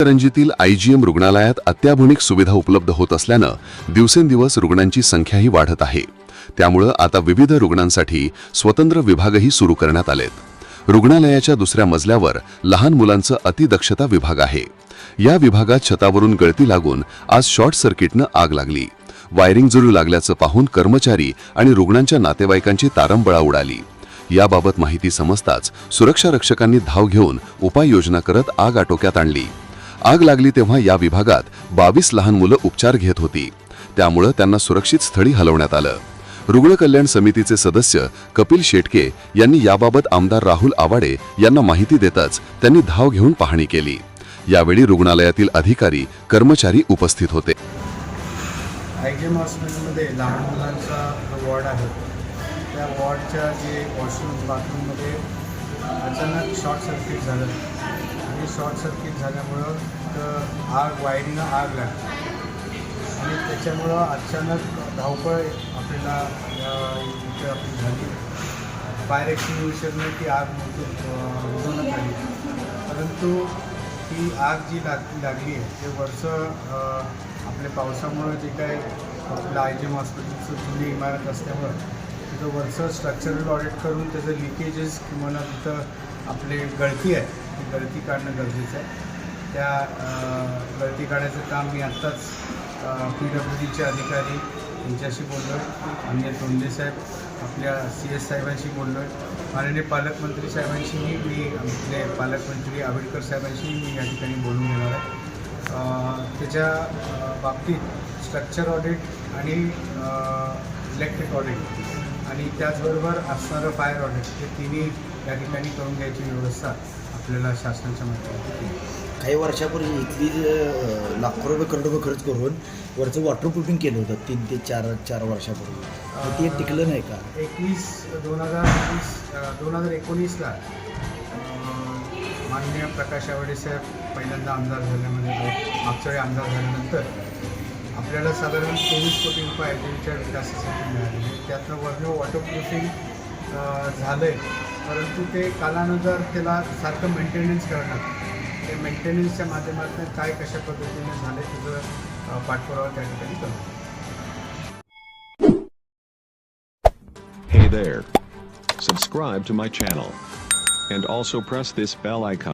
इचलकरंजीतील IgM रुग्णालयात अत्याधुनिक सुविधा उपलब्ध होत असल्यानं दिवसेंदिवस रुग्णांची संख्याही वाढत आहे. त्यामुळं आता विविध रुग्णांसाठी स्वतंत्र विभागही सुरू करण्यात आलेत. रुग्णालयाच्या दुसऱ्या मजल्यावर लहान मुलांचं अतिदक्षता विभाग आहे. या विभागात छतावरून गळती लागून आज शॉर्ट सर्किटनं आग लागली. वायरिंग जुळू लागल्याचं पाहून कर्मचारी आणि रुग्णांच्या नातेवाईकांची तारंबळा उडाली. याबाबत माहिती समजताच सुरक्षा रक्षकांनी धाव घेऊन उपाययोजना करत आग आटोक्यात आणली. आग लागली तेव्हा या विभागात बावीस लहान मुलं उपचार घेत होती. त्यामुळं त्यांना सुरक्षित स्थळी हलवण्यात आलं. रुग्ण कल्याण समितीचे सदस्य कपिल शेटके यांनी याबाबत आमदार राहुल आवाडे यांना माहिती देताच त्यांनी धाव घेऊन पाहणी केली. यावेळी रुग्णालयातील अधिकारी कर्मचारी उपस्थित होते. आय जी एम हॉस्पिटलमध्ये लहान मुलांचा जो वॉर्ड आहे. त्या वॉर्डच्या जे वॉशरूम बाथरूममध्ये अचानक शॉर्ट सर्किट झालं. हे शॉर्ट सर्किट झाल्यामुळं तिथं आग वायरीनं आग लागली. आणि त्याच्यामुळं अचानक धावपळ आपल्याला इथे आपली झाली. फायर एक्सटिंग्विशरने ती आग म्हणजे, उडवण्यात आली परंतु ती आग जी लाग लागली आहे ते वरचं आपल्या पावसामुळं जे काय आपलं आय जी एम हॉस्पिटलचं जुनी इमारत असल्यामुळं तिथं वरचं स्ट्रक्चरल ऑडिट करून त्याचं लिकेजेस किंवा तिथं आपले गळती आहे ती गळती काढणं गरजेचं आहे. त्या गळती काढायचं काम मी आत्ताच पी डब्ल्यू डीचे अधिकारी यांच्याशी बोललो. आहे अन्य तोंडे साहेब आपल्या सी एस साहेबांशी बोललो. आहे माननीय पालकमंत्री साहेबांशीही मी आपले पालकमंत्री आंबेडकर साहेबांशीही मी या ठिकाणी बोलून घेणार आहे. त्याच्या बाबतीत स्ट्रक्चर ऑडिट आणि इलेक्ट्रिक ऑडिट आणि त्याचबरोबर असणारं फायर ऑडिट हे तिन्ही या ठिकाणी करून घ्यायची व्यवस्था आपल्याला शासनाच्या माध्यमातून. काही वर्षापूर्वी इथली लाखो रुपये करोड रुपये खर्च करून वरचं वॉटरप्रूफिंग केलं होतं तीन ते चार चार वर्षापूर्वी ते टिकलं नाही का एकवीस दोन हजार वीस दोन हजार एकोणीसला माननीय प्रकाश आवाडे साहेब पहिल्यांदा आमदार झाल्यामध्ये मागच्या वेळी आमदार झाल्यानंतर आपल्याला साधारण चोवीस कोटी रुपये आयटीच्या विकासासाठी मिळालेले त्यातनं वर्ण वॉटरप्रूफिंग झालं आहे परंतु ते कालानुसार त्याला सारखं मेंटेनन्स करणं ते मेंटेनन्सच्या माध्यमातून काय कशा पद्धतीने झालं त्याचं पाठपुरावा त्या ठिकाणी करतो Hey there. Subscribe to my channel. And also press this bell icon.